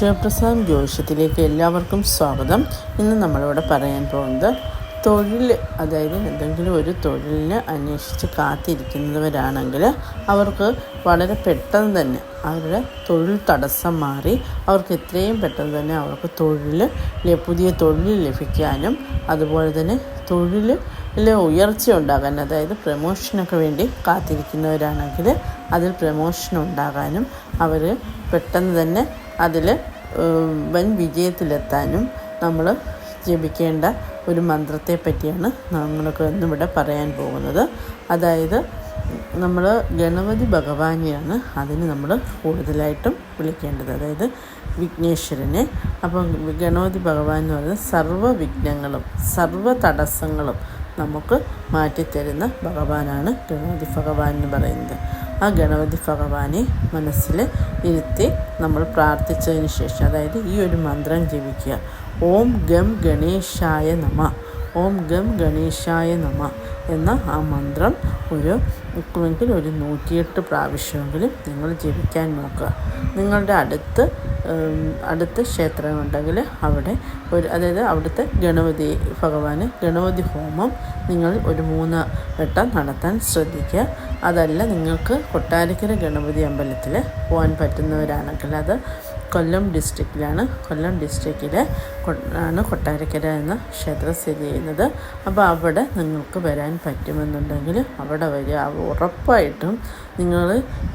ശിവപ്രസാദ് ജ്യോതിഷത്തിലേക്ക് എല്ലാവർക്കും സ്വാഗതം. ഇന്ന് നമ്മളിവിടെ പറയാൻ പോകുന്നത് തൊഴിൽ അതായത് എന്തെങ്കിലും ഒരു തൊഴിലിന് അന്വേഷിച്ച് കാത്തിരിക്കുന്നവരാണെങ്കിൽ അവർക്ക് വളരെ പെട്ടെന്ന് തന്നെ അവരുടെ തൊഴിൽ തടസ്സം മാറി അവർക്ക് എത്രയും പെട്ടെന്ന് തന്നെ അവർക്ക് തൊഴിൽ പുതിയ തൊഴിൽ ലഭിക്കാനും അതുപോലെ തന്നെ തൊഴിൽ ഉയർച്ച ഉണ്ടാകാൻ അതായത് പ്രമോഷനൊക്കെ വേണ്ടി കാത്തിരിക്കുന്നവരാണെങ്കിൽ അതിൽ പ്രമോഷൻ ഉണ്ടാകാനും അവർ പെട്ടെന്ന് തന്നെ അതിൽ വൻ വിജയത്തിലെത്താനും നമ്മൾ ജപിക്കേണ്ട ഒരു മന്ത്രത്തെ പറ്റിയാണ് നമ്മൾക്ക് ഇന്നിവിടെ പറയാൻ പോകുന്നത്. അതായത് നമ്മൾ ഗണപതി ഭഗവാനെയാണ് അതിന് നമ്മൾ കൂടുതലായിട്ടും വിളിക്കേണ്ടത്. അതായത് വിഘ്നേശ്വരനെ. അപ്പം ഗണപതി ഭഗവാൻ എന്ന് പറയുന്നത് സർവ വിഘ്നങ്ങളും സർവ തടസ്സങ്ങളും നമുക്ക് മാറ്റിത്തരുന്ന ഭഗവാനാണ് ഗണപതി ഭഗവാൻ എന്ന് പറയുന്നത്. ആ ഗണപതി ഭഗവാനെ മനസ്സിൽ ഇരുത്തി നമ്മൾ പ്രാർത്ഥിച്ചതിന് ശേഷം അതായത് ഈ ഒരു മന്ത്രം ജപിക്കുക. ഓം ഗം ഗണേശായ നമ ഓം ഗം ഗണേശായ നമ എന്ന ആ മന്ത്രം ഒരു മുക്കുമെങ്കിൽ ഒരു നൂറ്റിയെട്ട് പ്രാവശ്യമെങ്കിലും നിങ്ങൾ ജപിക്കാൻ നോക്കുക. നിങ്ങളുടെ അടുത്ത് അടുത്ത ക്ഷേത്രമുണ്ടെങ്കിൽ അവിടെ ഒരു അതായത് അവിടുത്തെ ഗണപതി ഭഗവാന് ഗണപതി ഹോമം നിങ്ങൾ ഒരു മൂന്ന് വട്ടം നടത്താൻ ശ്രദ്ധിക്കുക. അതല്ല നിങ്ങൾക്ക് കൊട്ടാരക്കര ഗണപതി അമ്പലത്തിൽ പോകാൻ പറ്റുന്നവരാണെങ്കിൽ അത് കൊല്ലം ഡിസ്ട്രിക്റ്റിലാണ് കൊല്ലം ഡിസ്ട്രിക്റ്റിലെ ആണ് കൊട്ടാരക്കര എന്ന ക്ഷേത്രം സ്ഥിതി ചെയ്യുന്നത്. അപ്പോൾ അവിടെ നിങ്ങൾക്ക് വരാൻ പറ്റുമെന്നുണ്ടെങ്കിൽ അവിടെ വരിക. ഉറപ്പായിട്ടും നിങ്ങൾ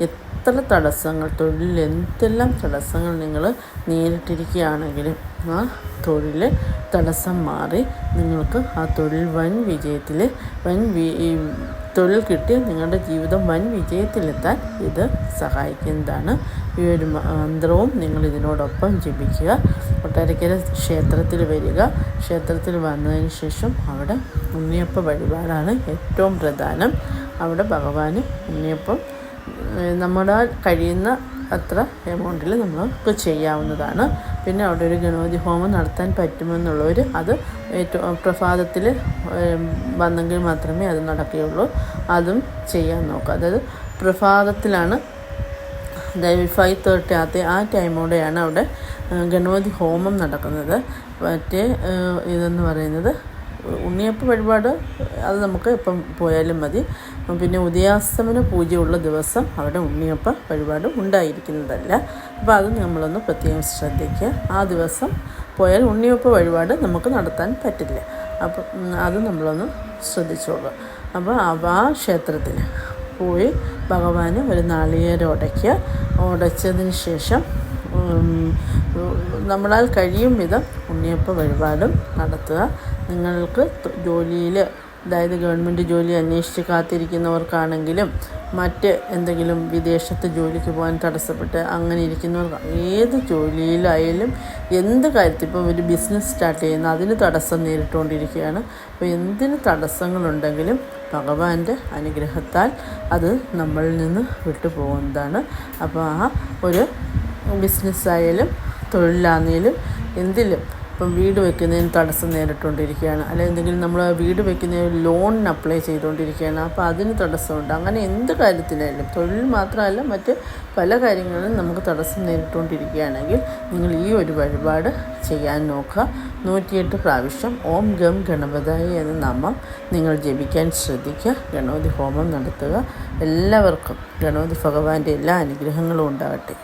എത്ര തടസ്സങ്ങൾ തൊഴിലിൽ എന്തെല്ലാം തടസ്സങ്ങൾ നിങ്ങൾ നേരിട്ടിരിക്കുകയാണെങ്കിലും ആ തൊഴിൽ തടസ്സം മാറി നിങ്ങൾക്ക് ആ തൊഴിൽ വൻ വിജയത്തിൽ വൻ തൊഴിൽ കിട്ടി നിങ്ങളുടെ ജീവിതം വൻ വിജയത്തിലെത്താൻ ഇത് സഹായിക്കുന്നതാണ്. ഈ ഒരു മന്ത്രവും നിങ്ങൾ ഇതിനോടൊപ്പം ജപിക്കുക. ഒട്ടരക്കര ക്ഷേത്രത്തിൽ വരിക. ക്ഷേത്രത്തിൽ വന്നതിന് ശേഷം അവിടെ ഉണ്ണിയപ്പ വഴിപാടാണ് ഏറ്റവും പ്രധാനം. അവിടെ ഭഗവാന് ഉണ്ണിയപ്പം നമ്മളാൽ കഴിയുന്ന അത്ര എമൗണ്ടിൽ നമുക്ക് ചെയ്യാവുന്നതാണ്. പിന്നെ അവിടെ ഒരു ഗണപതി ഹോമം നടത്താൻ പറ്റുമെന്നുള്ളവർ അത് ഏറ്റവും പ്രഭാതത്തിൽ വന്നെങ്കിൽ മാത്രമേ അത് നടക്കുകയുള്ളൂ. അതും ചെയ്യാൻ നോക്കുക. അതായത് പ്രഭാതത്തിലാണ് അതായത് ഫൈവ് തേർട്ടി ആദ്യ ആ ടൈമോടെയാണ് അവിടെ ഗണപതി ഹോമം നടക്കുന്നത്. മറ്റേ ഇതെന്ന് പറയുന്നത് ഉണ്ണിയപ്പ വഴിപാട് അത് നമുക്ക് എപ്പം പോയാലും മതി. പിന്നെ ഉദയാസ്തമന പൂജയുള്ള ദിവസം അവിടെ ഉണ്ണിയപ്പ വഴിപാട് ഉണ്ടായിരിക്കുന്നതല്ല. അപ്പോൾ അത് നമ്മളൊന്ന് പ്രത്യേകം ശ്രദ്ധിക്കുക. ആ ദിവസം പോയാൽ ഉണ്ണിയപ്പ വഴിപാട് നമുക്ക് നടത്താൻ പറ്റില്ല. അപ്പം അത് നമ്മളൊന്ന് ശ്രദ്ധിച്ചോളുക. അപ്പോൾ ആ ക്ഷേത്രത്തിൽ പോയി ഭഗവാന് ഒരു നാളികേരം ഉടയ്ക്കുക. ഉടച്ചതിന് ശേഷം നമ്മളാൽ കഴിയും വിധം ഉണ്ണിയപ്പ വഴിപാടും നടത്തുക. നിങ്ങൾക്ക് ജോലിയിൽ അതായത് ഗവൺമെന്റ് ജോലി അന്വേഷിച്ച് കാത്തിരിക്കുന്നവർക്കാണെങ്കിലും മറ്റ് എന്തെങ്കിലും വിദേശത്ത് ജോലിക്ക് പോകാൻ തടസ്സപ്പെട്ട് അങ്ങനെ ഇരിക്കുന്നവർക്ക് ഏത് ജോലിയിലായാലും എന്ത് കാര്യത്തിൽ ഇപ്പം ഒരു ബിസിനസ് സ്റ്റാർട്ട് ചെയ്യുന്ന അതിന് തടസ്സം നേരിട്ടുകൊണ്ടിരിക്കുകയാണ്. അപ്പോൾ എന്തിന് തടസ്സങ്ങളുണ്ടെങ്കിലും ഭഗവാന്റെ അനുഗ്രഹത്താൽ അത് നമ്മളിൽ നിന്ന് വിട്ടുപോകുന്നതാണ് അപ്പോൾ ആ ഒരു ബിസിനസ്സായാലും തൊഴിലാണെങ്കിലും എന്തിലും ഇപ്പം വീട് വെക്കുന്നതിന് തടസ്സം നേരിട്ടുകൊണ്ടിരിക്കുകയാണ്. അല്ലെങ്കിൽ എന്തെങ്കിലും നമ്മൾ വീട് വെക്കുന്ന ലോണിന് അപ്ലൈ ചെയ്തുകൊണ്ടിരിക്കുകയാണ്. അപ്പോൾ അതിന് തടസ്സമുണ്ട്. അങ്ങനെ എന്ത് കാര്യത്തിനായാലും തൊഴിൽ മാത്രമല്ല മറ്റ് പല കാര്യങ്ങളിലും നമുക്ക് തടസ്സം നേരിട്ടുകൊണ്ടിരിക്കുകയാണെങ്കിൽ നിങ്ങൾ ഈ ഒരു വഴിപാട് ചെയ്യാൻ നോക്കുക. നൂറ്റിയെട്ട് പ്രാവശ്യം ഓം ഗം ഗണപതായി എന്ന നാമം നിങ്ങൾ ജപിക്കാൻ ശ്രദ്ധിക്കുക. ഗണപതി ഹോമം നടത്തുക. എല്ലാവർക്കും ഗണപതി ഭഗവാന്റെ എല്ലാ അനുഗ്രഹങ്ങളും ഉണ്ടാകട്ടെ.